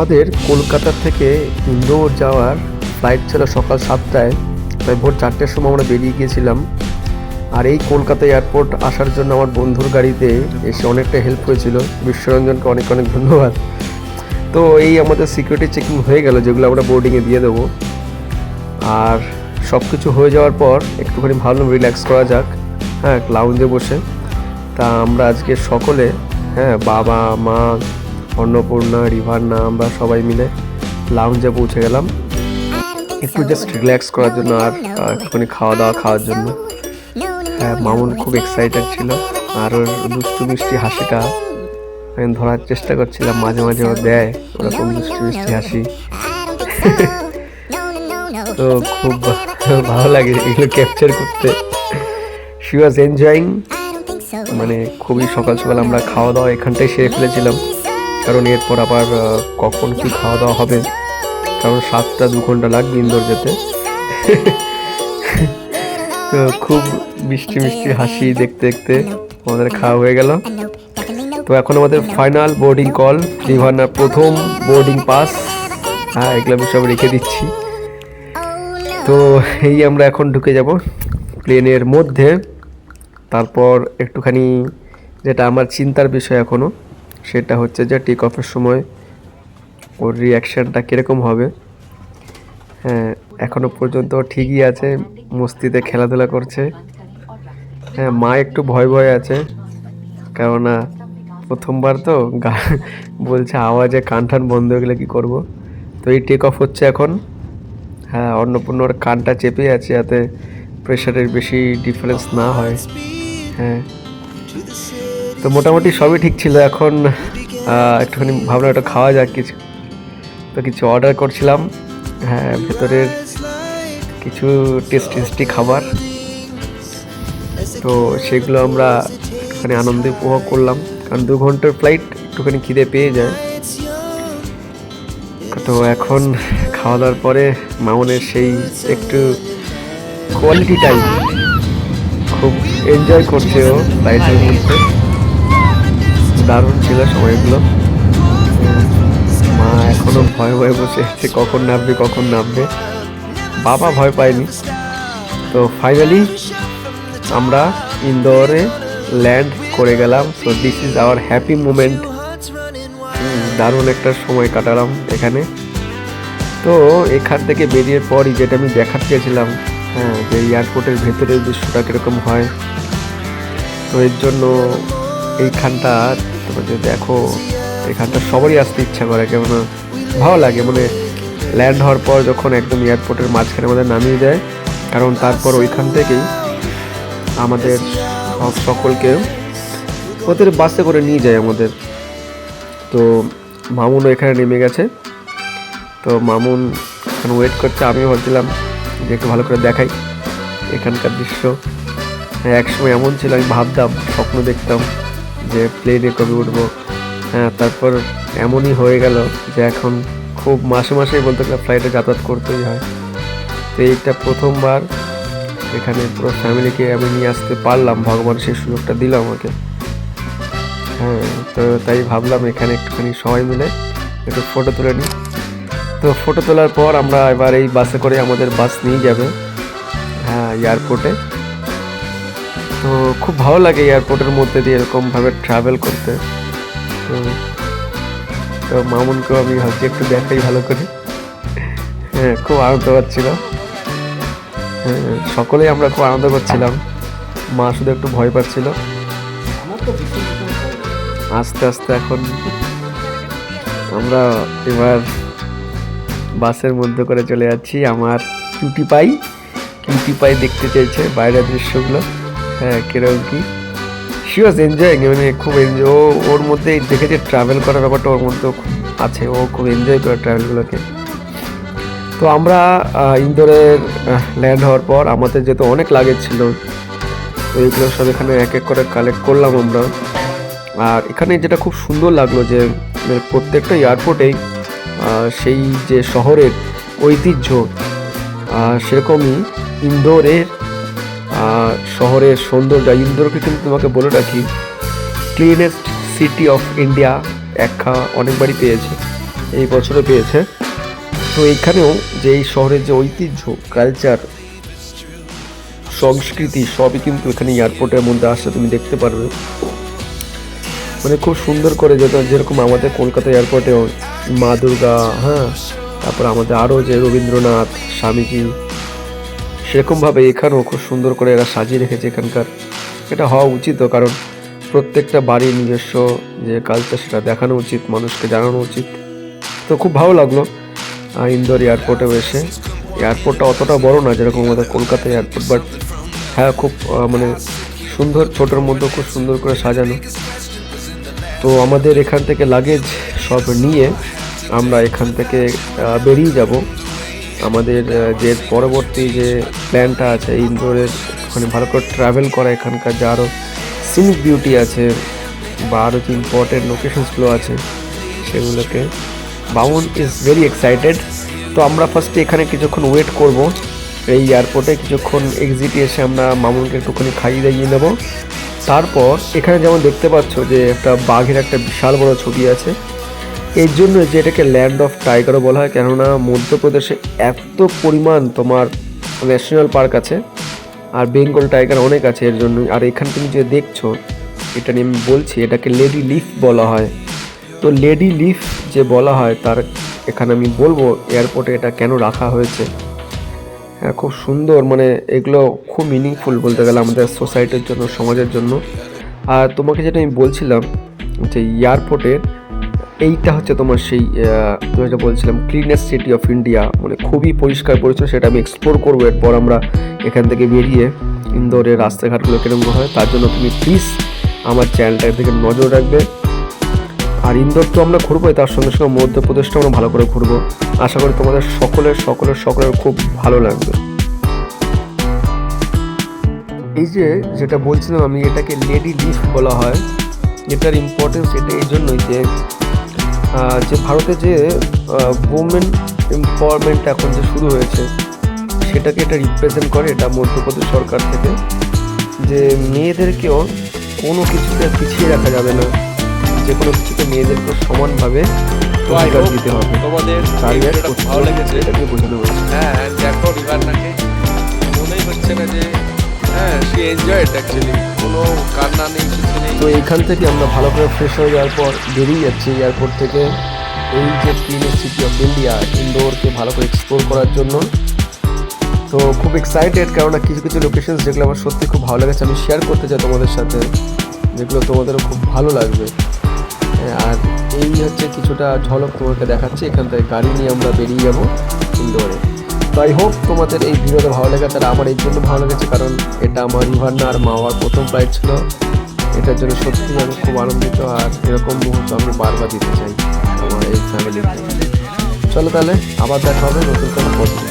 আমাদের কলকাতা থেকে ইন্দোর যাওয়ার ফ্লাইট ছিল সকাল সাতটায়। তাই ভোর চারটের সময় আমরা বেরিয়ে গিয়েছিলাম। আর এই কলকাতা এয়ারপোর্ট আসার জন্য আমার বন্ধুর গাড়িতে এসে অনেকটা হেল্প হয়েছিল। বিশ্বরঞ্জনকে অনেক অনেক ধন্যবাদ। তো এই আমাদের সিকিউরিটি চেকিং হয়ে গেল, যেগুলো আমরা বোর্ডিংয়ে দিয়ে দেবো। আর সব কিছু হয়ে যাওয়ার পর একটুখানি ভাবলাম রিল্যাক্স করা যাক। হ্যাঁ লাউঞ্জে বসে। তা আমরা আজকে সকলে হ্যাঁ বাবা, মা অন্নপূর্ণা রিভান্না আমরা সবাই মিলে লাউঞ্জে পৌঁছে গেলাম। একটু জাস্ট রিল্যাক্স করার জন্য আর একটুখানি খাওয়া দাওয়া খাওয়ার জন্য। হ্যাঁ মামুন খুব এক্সাইটেড ছিল। আর ওর দুষ্টু মিষ্টি হাসিটা আমি ধরার চেষ্টা করছিলাম মাঝে মাঝে ও দেয় ওরকম দুষ্টু মিষ্টি হাসি। তো খুব ভালো লাগে এগুলো ক্যাপচার করতে। শি ওয়াজ এনজয়িং মানে খুবই সকাল সকাল আমরা খাওয়া দাওয়া এখানটাই সেরে ফেলেছিলাম। কারণ এরপর আবার কখন কি খাওয়া দাওয়া হবে? কারণ সাতটা দু ঘণ্টা লাগবে ইন্দোর যেতে। খুব মিষ্টি মিষ্টি হাসি দেখতে দেখতে আমাদের খাওয়া হয়ে গেল। তো এখন আমাদের ফাইনাল বোর্ডিং কল রিভানার প্রথম বোর্ডিং পাস হ্যাঁ এগুলো আমি সব রেখে দিচ্ছি। তো এই আমরা এখন ঢুকে যাব প্লেনের মধ্যে। তারপর একটুখানি যেটা আমার চিন্তার বিষয় এখনও সেটা হচ্ছে যে টেক অফের সময় ওর রিয়াকশানটা কীরকম হবে। হ্যাঁ এখনও পর্যন্ত ঠিকই আছে, মস্তিতে খেলাধুলা করছে। হ্যাঁ মা একটু ভয় ভয় আছে, কেননা প্রথমবার তো গা বলছে আওয়াজে কান টান বন্ধ হয়ে গেলে কী করব? তো এই টেক অফ হচ্ছে এখন। হ্যাঁ অন্নপূর্ণর কানটা চেপে আছে যাতে প্রেশারের বেশি ডিফারেন্স না হয়। হ্যাঁ। তো মোটামুটি সবই ঠিক ছিল। এখন একটুখানি ভাবলাম একটা খাওয়া যাক কিছু। তো কিছু অর্ডার করছিলাম। হ্যাঁ ভেতরের কিছু টেস্টি টেস্টি খাবার। তো সেগুলো আমরা একটুখানি আনন্দে উপভোগ করলাম। কারণ দু ঘণ্টার ফ্লাইট একটুখানি খিদে পেয়ে যায়। তো এখন খাওয়া দাওয়ার পরে মামনের সেই একটু কোয়ালিটি টাইম খুব এনজয় করছে ও ফ্লাইটের মধ্যে। দারুণ ছিল সময়গুলো। মা এখনও ভয় ভয়ে বসে আছে, কখন নামবে কখন নামবে। বাবা ভয় পায়নি। তো ফাইনালি আমরা ইন্দোরে ল্যান্ড করে গেলাম। So this is our happy moment দারুণ একটা সময় কাটালাম এখানে। তো এখান থেকে বেরিয়ে পরই যেটা আমি দেখাতে চেয়েছিলাম হ্যাঁ যে এয়ারপোর্টের ভেতরের দৃশ্যটা কীরকম হয়। তো এর জন্য এইখানটা তোমরা যদি দেখো, এখানটা সবারই আসতে ইচ্ছা করে, কেমন ভালো লাগে মানে ল্যান্ড হওয়ার পর যখন একদম এয়ারপোর্টের মাঝখানে আমাদের নামিয়ে দেয়, কারণ তারপর ওইখান থেকেই আমাদের সকলকে ওদের বাসে করে নিয়ে যায় আমাদের। তো মামুন এখানে নেমে গেছে। তো মামুন এখন ওয়েট করছে, আমিও ভাবছিলাম যে একটু ভালো করে দেখাই এখানকার দৃশ্য। হ্যাঁ একসময় এমন ছিল, আমি ভাবতাম, স্বপ্ন দেখতাম। যে প্লেনে কবে উঠবো। হ্যাঁ তারপর এমনই হয়ে গেল যে এখন খুব মাসে মাসেই বলতে গেলে ফ্লাইটে যাতায়াত করতেই হয়। তো এইটা প্রথমবার এখানে পুরো ফ্যামিলিকে আমি নিয়ে আসতে পারলাম, ভগবান সেই সুযোগটা দিল আমাকে। হ্যাঁ তো তাই ভাবলাম এখানে একটুখানি সবাই মিলে একটু ফটো তুলে নিই। তো ফটো তোলার পর আমরা এবার এই বাসে করে আমাদের বাস নিয়ে যাবে হ্যাঁ এয়ারপোর্টে তো খুব ভালো লাগে এয়ারপোর্টের মধ্যে দিয়ে এরকমভাবে ট্রাভেল করতে। তো তো মামুনকেও আমি ভাবছি একটু দেখাই ভালো করে। হ্যাঁ খুব আনন্দ পাচ্ছিল হ্যাঁ সকলেই আমরা খুব আনন্দ করছিলাম। মা শুধু একটু ভয় পাচ্ছিল। আস্তে আস্তে এখন আমরা এবার বাসের মধ্যে করে চলে যাচ্ছি। আমার কিউটি পাই কিউটি পাই দেখতে চাইছে বাইরের দৃশ্যগুলো। হ্যাঁ কীরকম কি? শি ওয়াজ এনজয়িং মানে খুব এনজয় ও, ওর মধ্যে দেখেছে ট্রাভেল করার ব্যাপারটা ওর মধ্যে আছে, ও খুব এনজয় করে ট্রাভেলগুলোকে তো আমরা ইন্দোরের ল্যান্ড হওয়ার পর আমাদের যেহেতু অনেক লাগেজ ছিল, তো এইগুলো সব এখানে এক এক করে কালেক্ট করলাম আমরা। আর এখানে যেটা খুব সুন্দর লাগল যে মানে প্রত্যেকটা এয়ারপোর্টেই সেই যে শহরের ঐতিহ্য সেরকমই ইন্দোরের শহরের সৌন্দর্য ইন্দোরকে কিন্তু তোমাকে বলে রাখি ক্লিনেস্ট সিটি অফ ইন্ডিয়া একখা অনেকবারই পেয়েছে, এই বছরে পেয়েছে। তো এইখানেও যে এই শহরের যে ঐতিহ্য কালচার সংস্কৃতি, সবই কিন্তু এখানে এয়ারপোর্টের মধ্যে আসছে, তুমি দেখতে পারবে। মানে খুব সুন্দর করে যেটা যেরকম আমাদের কলকাতা এয়ারপোর্টেও মা দুর্গা হ্যাঁ তারপর আমাদের আরও যে রবীন্দ্রনাথ স্বামীজি সেরকমভাবে এখানেও খুব সুন্দর করে এরা সাজিয়ে রেখেছে এখানকার। এটা হওয়া উচিতও কারণ প্রত্যেকটা বাড়ির নিজস্ব যে কালচার সেটা দেখানো উচিত, মানুষকে জানানো উচিত। তো খুব ভালো লাগল ইন্দোর এয়ারপোর্টেও এসে। এয়ারপোর্টটা অতটা বড় না, যেরকম আমাদের কলকাতা এয়ারপোর্ট বাট হ্যাঁ খুব মানে সুন্দর, ছোটোর মধ্যে খুব সুন্দর করে সাজানো। তো আমাদের এখান থেকে লাগেজ সব নিয়ে আমরা এখান থেকে বেরিয়ে যাব। আমাদের যে পরবর্তী যে প্ল্যানটা আছে ইন্দোরের ওখানে ভালো করে ট্রাভেল করা এখানকার যে আরও সিনিক বিউটি আছে বা আরও যে ইম্পর্টেন্ট লোকেশনসগুলো আছে, সেগুলোকে। বামুন ইজ ভেরি এক্সাইটেড তো আমরা ফার্স্টে এখানে কিছুক্ষণ ওয়েট করব। এই এয়ারপোর্টে কিছুক্ষণ এক্সিটে এসে আমরা মামুনকে একটুখানি খাইয়ে দাইয়ে নেব। তারপর এখানে যেমন দেখতে পাচ্ছ যে একটা বাঘের একটা বিশাল বড় ছবি আছে। এর জন্য যে এটাকে ল্যান্ড অফ টাইগারও বলা হয়, কেননা মধ্যপ্রদেশে এত পরিমাণ তোমার ন্যাশনাল পার্ক আছে আর বেঙ্গল টাইগার অনেক আছে এর জন্য। আর এখানে তুমি যে দেখছ, এটা নিয়ে আমি বলছি, এটাকে লেডি লিফ বলা হয়। তো লেডি লিফ যে বলা হয়, তার এখানে আমি বলব এয়ারপোর্টে এটা কেন রাখা হয়েছে। হ্যাঁ খুব সুন্দর মানে এগুলো খুব মিনিংফুল বলতে গেলে আমাদের সোসাইটির জন্য, সমাজের জন্য। আর তোমাকে যেটা আমি বলছিলাম, যে এয়ারপোর্টে এইটা হচ্ছে তোমার সেই তুমি যেটা বলছিলাম ক্লিনেস্ট সিটি অফ ইন্ডিয়া মানে খুবই পরিষ্কার পরিচ্ছন্ন, সেটা আমি এক্সপ্লোর করব। এরপর আমরা এখান থেকে বেরিয়ে ইন্দোরের রাস্তাঘাটগুলো কীরকম হয়, তার জন্য তুমি প্লিজ আমার চ্যানেলটার দিকে নজর রাখবে। আর ইন্দোর তো আমরা ঘুরবোই তার সঙ্গে সঙ্গে মধ্যপ্রদেশটা আমরা ভালো করে ঘুরবো। আশা করি তোমাদের সকলের সকলের সকলের খুব ভালো লাগবে। এই যে যেটা বলছিলাম আমি, এটাকে লেডি লিফট বলা হয়। এটার ইম্পর্টেন্স এটা এই জন্যই যে যে ভারতে যে ওমেন এম্পাওয়ারমেন্ট এখন যে শুরু হয়েছে সেটাকে এটা রিপ্রেজেন্ট করে এটা মধ্যপ্রদেশ সরকার থেকে যে মেয়েদেরকেও কোনো কিছুতে পিছিয়ে রাখা যাবে না। যে কোনো কিছুতে মেয়েদেরকে সমানভাবে অধিকার দিতে হবে। তোমাদের ভালো লেগেছে। এটাকে বোঝানো হয়েছে হ্যাঁ দেখো মনেই হচ্ছে না যে এনজয় অ্যাকচুয়ালি কোনো কান্না নেই, কিছু নেই। তো এইখান থেকে আমরা ভালো করে ফ্রেশ হয়ে যাওয়ার পর বেরিয়ে যাচ্ছি এয়ারপোর্ট থেকে এই যে ক্লিন সিটি অফ ইন্ডিয়া ইন্দোরকে ভালো করে এক্সপ্লোর করার জন্য। তো খুব এক্সাইটেড কেননা কিছু কিছু লোকেশন যেগুলো আমার সত্যি খুব ভালো লেগেছে, আমি শেয়ার করতে চাই তোমাদের সাথে, যেগুলো তোমাদেরও খুব ভালো লাগবে। আর এই হচ্ছে কিছুটা ঝলক তোমাকে দেখাচ্ছি, এখান থেকে গাড়ি নিয়ে আমরা বেরিয়ে যাব ইন্দোরে তো আই হোপ তোমাদের এই ভিডিওটা ভালো লেগেছে, তাহলে আমার এই জন্য ভালো লেগেছে, কারণ এটা আমার রিভান্না আর বাবার প্রথম ফ্লাইট ছিল। এটার জন্য সত্যি আমি খুব আনন্দিত, আর এরকম মুহূর্ত আমি বারবার দিতে চাই আমার এই ফ্যামিলিতে চলো তাহলে, আবার দেখা হবে নতুন কোনো পজিটিভ